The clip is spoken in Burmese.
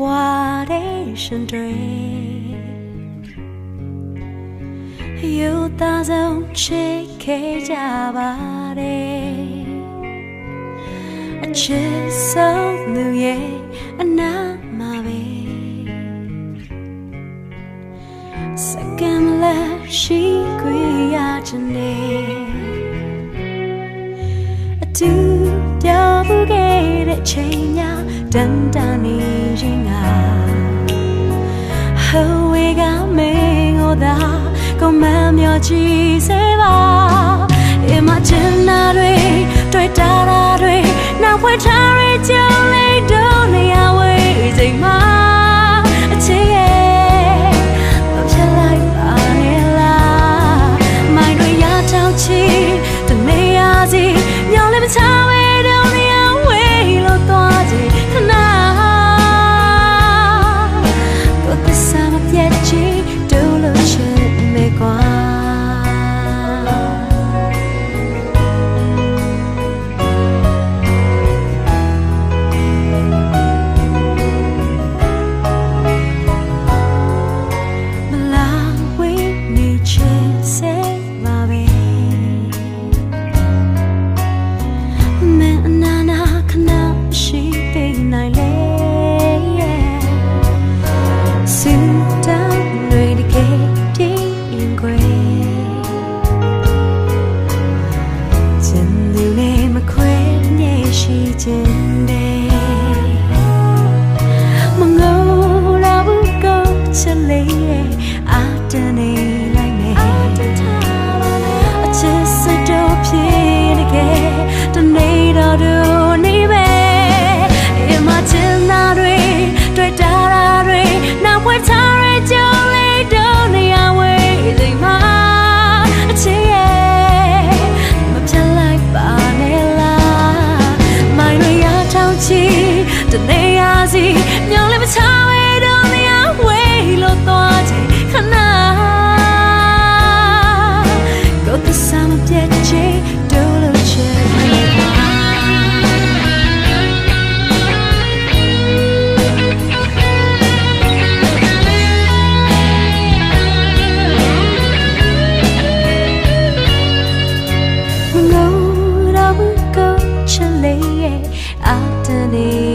我的身坠，有大种切开家巴的，赤手露夜那么美，塞干了西归呀真的，丢掉不给的钱呀，等到你。 သာကောင်းမှန်မြော်ချီစေပါအမချင်နာတွေတွေ့တာတွေနောက်ဖွဲ့ထားရကြလေးတို့နေရာဝေးချိန်မှာအချစ်ရဲ့ဘာဖြစ်လိုက်ပါလဲလားမိုင်းတွေရချောင်းချီတမေရစီမျောလင်းမချ တနေရစီမြောင်းလည်းမချဝဲတော့နေရဝဲလို့သွားချင်ခဏ Go to some jet jay dolo jet တနေ့